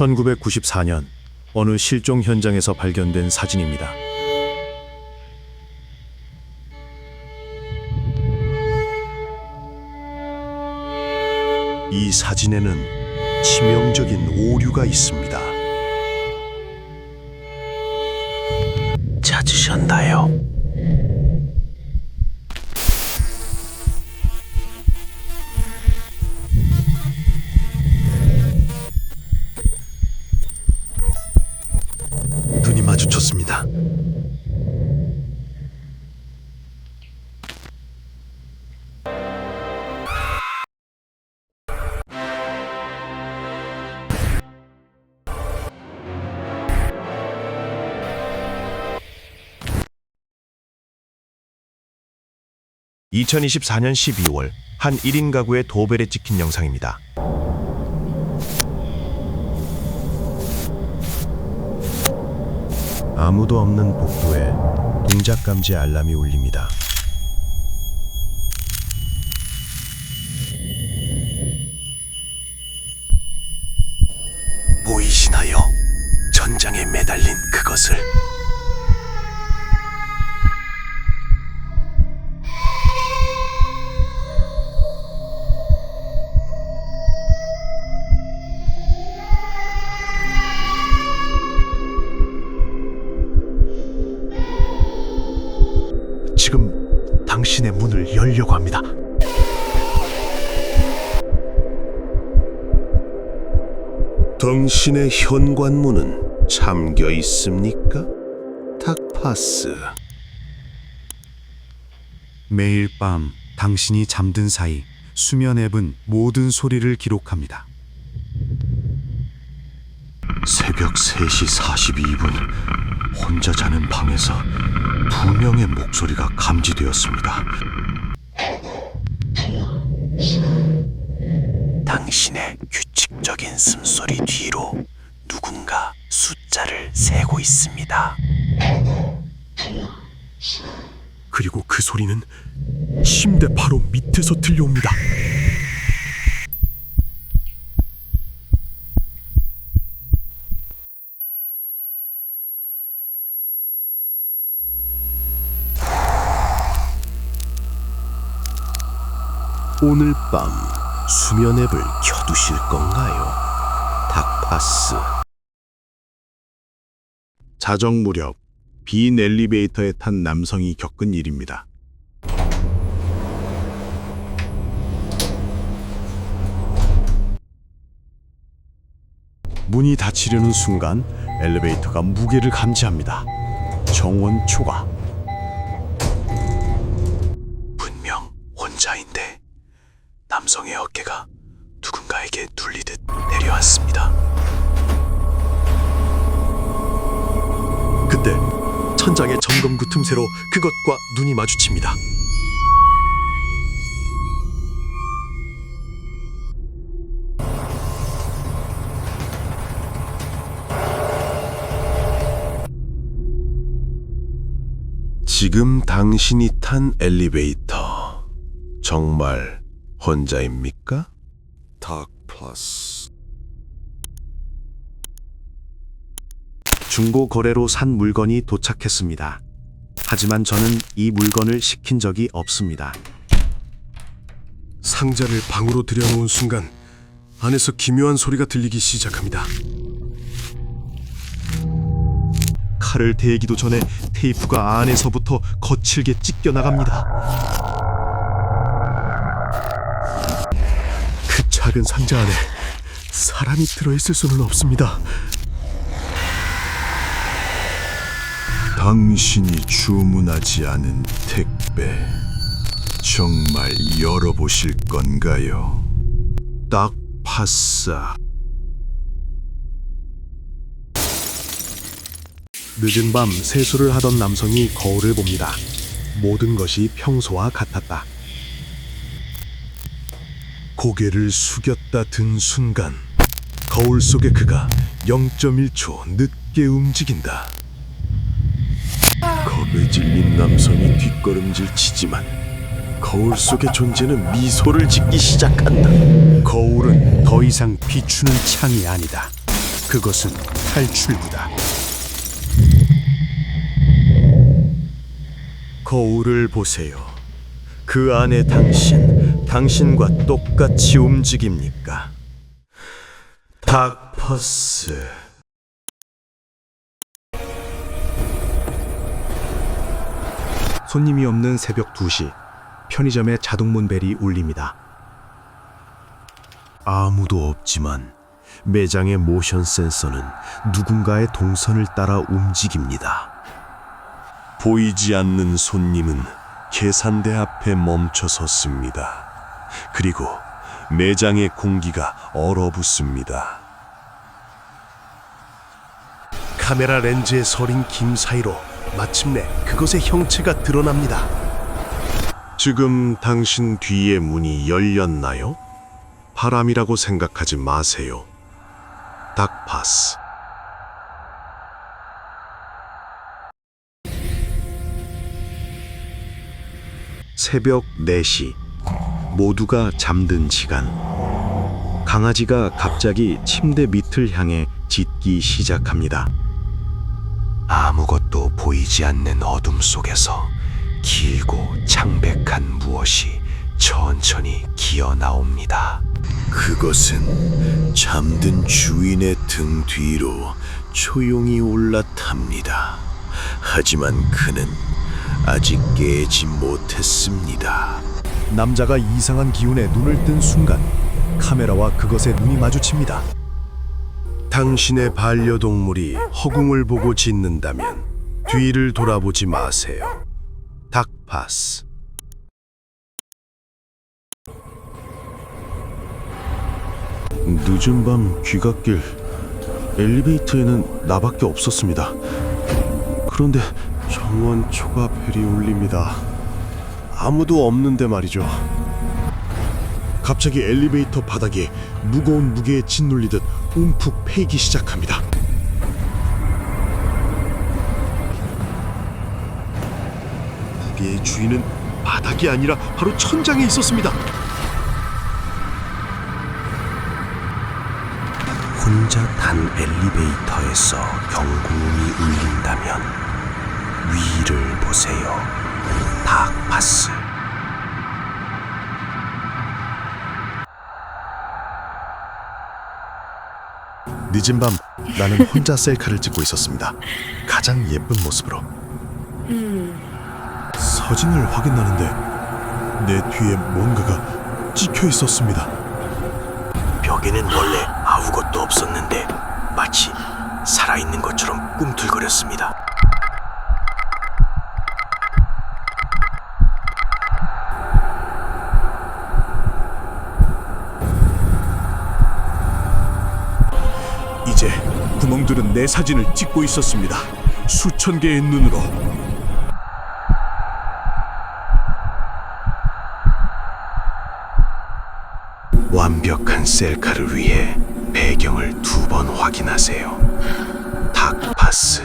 1994년 어느 실종 현장에서 발견된 사진입니다. 이 사진에는 치명적인 오류가 있습니다. (2024년 12월) 한 1인 가구의 도벨에 찍힌 영상입니다. 아무도 없는 복도에 동작 감지 알람이 울립니다. 보이시나요? 전장에 매달린 그것을 지금 당신의 문을 열려고 합니다. 당신의 현관문은 잠겨 있습니까? 탁파스. 매일 밤 당신이 잠든 사이 수면 앱은 모든 소리를 기록합니다. 새벽 3시 42분 혼자 자는 방에서 두 명의 목소리가 감지되었습니다. 당신의 규칙적인 숨소리 뒤로 누군가 숫자를 세고 있습니다. 그리고 그 소리는 침대 바로 밑에서 들려옵니다. 오늘 밤 수면 앱을 켜두실 건가요? 닥파스 자정 무렵 빈 엘리베이터에 탄 남성이 겪은 일입니다. 문이 닫히려는 순간 엘리베이터가 무게를 감지합니다. 정원 초과. 누군가에게 눌리듯 내려앉습니다. 그때 천장의 점검구 틈새로 그것과 눈이 마주칩니다. 지금 당신이 탄 엘리베이터 정말 혼자입니까? 닥 플러스 중고 거래로 산 물건이 도착했습니다. 하지만 저는 이 물건을 시킨 적이 없습니다. 상자를 방으로 들여놓은 순간 안에서 기묘한 소리가 들리기 시작합니다. 칼을 대기도 전에 테이프가 안에서부터 거칠게 찢겨 나갑니다. 작은 상자 안에 사람이 들어있을 수는 없습니다. 당신이 주문하지 않은 택배 정말 열어보실 건가요? 딱 파싸 늦은 밤 세수를 하던 남성이 거울을 봅니다. 모든 것이 평소와 같았다. 고개를 숙였다 든 순간 거울 속의 그가 0.1초 늦게 움직인다. 겁에 질린 남성이 뒷걸음질 치지만 거울 속의 존재는 미소를 짓기 시작한다. 거울은 더 이상 비추는 창이 아니다. 그것은 탈출구다. 거울을 보세요. 그 안에 당신, 당신과 똑같이 움직입니까? 닥퍼스. 손님이 없는 새벽 2시 편의점의 자동문 벨이 울립니다. 아무도 없지만 매장의 모션 센서는 누군가의 동선을 따라 움직입니다. 보이지 않는 손님은 계산대 앞에 멈춰 섰습니다. 그리고 매장의 공기가 얼어붙습니다. 카메라 렌즈에 서린 김 사이로 마침내 그것의 형체가 드러납니다. 지금 당신 뒤에 문이 열렸나요? 바람이라고 생각하지 마세요. 닥파스. 새벽 4시. 모두가 잠든 시간. 강아지가 갑자기 침대 밑을 향해 짖기 시작합니다. 아무것도 보이지 않는 어둠 속에서 길고 창백한 무엇이 천천히 기어 나옵니다. 그것은 잠든 주인의 등 뒤로 조용히 올라탑니다. 하지만 그는 아직 깨지 못했습니다. 남자가 이상한 기운에 눈을 뜬 순간 카메라와 그것의 눈이 마주칩니다. 당신의 반려동물이 허공을 보고 짖는다면 뒤를 돌아보지 마세요. 닥파스. 늦은 밤 귀갓길 엘리베이터에는 나밖에 없었습니다. 그런데 정원 초가 벨이 울립니다. 아무도 없는데 말이죠. 갑자기 엘리베이터 바닥에 무거운 무게에 짓눌리듯 움푹 패이기 시작합니다. 무게의 주인은 바닥이 아니라 바로 천장에 있었습니다. 혼자 탄 엘리베이터에서 경고음이 울린다면 위를 보세요. 닥파스. 늦은 밤 나는 혼자 셀카를 찍고 있었습니다. 가장 예쁜 모습으로. 사진을 확인하는데 내 뒤에 뭔가가 찍혀 있었습니다. 벽에는 원래 아무것도 없었는데 마치 살아있는 것처럼 꿈틀거렸습니다. 이제 구멍들은 내 사진을 찍고 있었습니다. 수천 개의 눈으로. 완벽한 셀카를 위해 배경을 두 번 확인하세요. 닥파스.